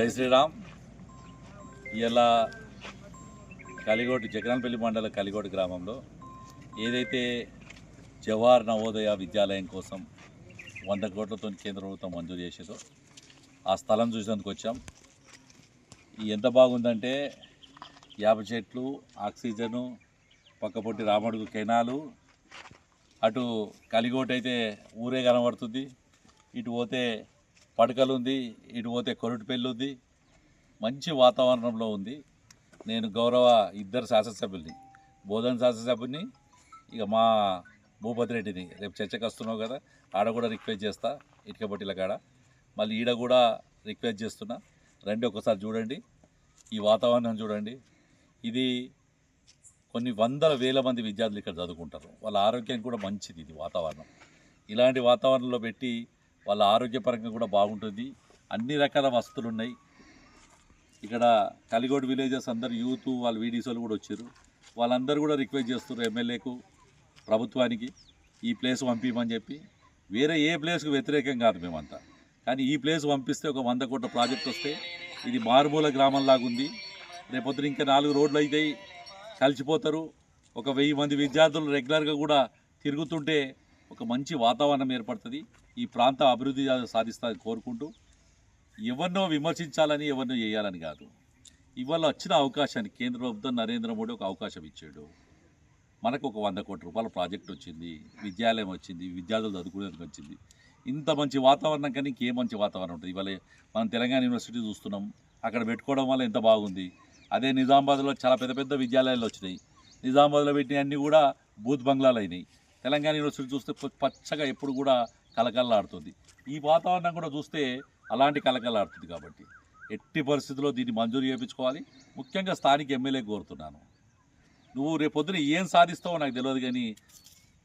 జై శ్రీరామ్. ఇలా కలిగోటి జగన్పల్లి మండల కలిగోటి గ్రామంలో ఏదైతే జవహర్ నవోదయ విద్యాలయం కోసం వంద కోట్లతో కేంద్ర ప్రభుత్వం మంజూరు చేసేదో ఆ స్థలం చూసేందుకు వచ్చాం. ఎంత బాగుందంటే యాభై చెట్లు ఆక్సిజను పక్కపొట్టి రామడుగు కెనాలు అటు కలిగోటి అయితే ఊరే కనబడుతుంది ఇటు పోతే పడకలు ఉంది ఇటు పోతే కొరటిపల్లి ఉంది మంచి వాతావరణంలో ఉంది. నేను గౌరవ ఇద్దరు శాసనసభ్యుల్ని బోధన శాసనసభ్యుని ఇక మా భూపతి రెడ్డిని రేపు చర్చకు వస్తున్నావు కదా ఆడ కూడా రిక్వెస్ట్ చేస్తా ఇటుక బట్టిల కాడ. మళ్ళీ ఈడ కూడా రిక్వెస్ట్ చేస్తున్నా. రండి ఒకసారి చూడండి ఈ వాతావరణం చూడండి. ఇది కొన్ని వందల వేల మంది విద్యార్థులు ఇక్కడ చదువుకుంటారు. వాళ్ళ ఆరోగ్యం కూడా మంచిది ఇది వాతావరణం. ఇలాంటి వాతావరణంలో పెట్టి వాళ్ళ ఆరోగ్యపరంగా కూడా బాగుంటుంది. అన్ని రకాల వసతులు ఉన్నాయి ఇక్కడ కలిగోడు విలేజెస్ అందరు యూత్ వాళ్ళ వీడియోస్ వాళ్ళు కూడా వచ్చారు. వాళ్ళందరూ కూడా రిక్వెస్ట్ చేస్తున్నారు ఎమ్మెల్యేకు ప్రభుత్వానికి ఈ ప్లేస్ పంపించమని చెప్పి. వేరే ఏ ప్లేస్కు వ్యతిరేకం కాదు మేమంతా. కానీ ఈ ప్లేస్ పంపిస్తే ఒక వంద కోట్ల ప్రాజెక్ట్ వస్తే ఇది మారుమూల గ్రామంలాగుంది రేపొద్దున ఇంకా నాలుగు రోడ్లు అవుతాయి కలిసిపోతారు. ఒక వెయ్యి మంది విద్యార్థులు రెగ్యులర్గా కూడా తిరుగుతుంటే ఒక మంచి వాతావరణం ఏర్పడుతుంది. ఈ ప్రాంత అభివృద్ధి సాధిస్తా కోరుకుంటూ ఎవరినో విమర్శించాలని ఎవరినో చేయాలని కాదు. ఇవాళ వచ్చిన అవకాశాన్ని కేంద్ర ప్రభుత్వం నరేంద్ర మోడీ ఒక అవకాశం ఇచ్చాడు. మనకు ఒక వంద కోట్ల రూపాయల ప్రాజెక్ట్ వచ్చింది విద్యాలయం వచ్చింది విద్యార్థులు చదువుకునేందుకు వచ్చింది. ఇంత మంచి వాతావరణం కానీ ఇంకే మంచి వాతావరణం ఉంటుంది? ఇవాళ మనం తెలంగాణ యూనివర్సిటీ చూస్తున్నాం. అక్కడ పెట్టుకోవడం వల్ల ఎంత బాగుంది? అదే నిజామాబాద్లో చాలా పెద్ద పెద్ద విద్యాలయాలు వచ్చినాయి. నిజామాబాద్లో పెట్టిన అన్నీ కూడా బూత్ బంగ్లాలు అయినాయి. తెలంగాణ యూనివర్సిటీ చూస్తే పచ్చగా ఎప్పుడు కూడా కలకల్లాడుతుంది ఈ వాతావరణం కూడా చూస్తే అలాంటి కలకల్లాడుతుంది కాబట్టి ఎట్టి పరిస్థితుల్లో దీన్ని మంజూరు చేయించుకోవాలి. ముఖ్యంగా స్థానిక ఎమ్మెల్యే కోరుతున్నాను. నువ్వు రేపొద్దున ఏం సాధిస్తావో నాకు తెలియదు కానీ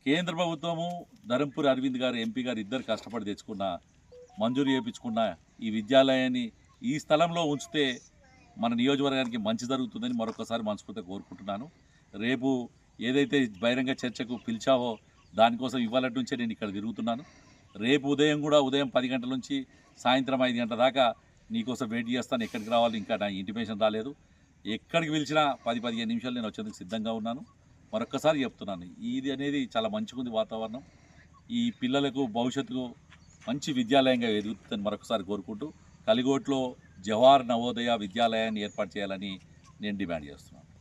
కేంద్ర ప్రభుత్వము ధరంపూరి అరవింద్ గారు ఎంపీ గారు ఇద్దరు కష్టపడి తెచ్చుకున్న మంజూరు చేయించుకున్న ఈ విద్యాలయాన్ని ఈ స్థలంలో ఉంచితే మన నియోజకవర్గానికి మంచి జరుగుతుందని మరొకసారి మనస్ఫూర్తిగా కోరుకుంటున్నాను. రేపు ఏదైతే బహిరంగ చర్చకు పిలిచావో దానికోసం ఇవాళ నుంచే నేను ఇక్కడ తిరుగుతున్నాను. రేపు ఉదయం కూడా ఉదయం పది గంటల నుంచి సాయంత్రం ఐదు గంటల దాకా నీకోసం వెయిట్ చేస్తాను. ఎక్కడికి రావాలి? ఇంకా నా ఇంటిమేషన్ రాలేదు. ఎక్కడికి పిలిచినా పది పదిహేను నిమిషాలు నేను వచ్చేందుకు సిద్ధంగా ఉన్నాను. మరొక్కసారి చెప్తున్నాను. ఇది అనేది చాలా మంచిగా ఉంది వాతావరణం. ఈ పిల్లలకు భవిష్యత్తుకు మంచి విద్యాలయంగా ఎదుగుతుందని మరొకసారి కోరుకుంటూ కలిగోట్లో జవహర్ నవోదయ విద్యాలయాన్ని ఏర్పాటు చేయాలని నేను డిమాండ్ చేస్తున్నాను.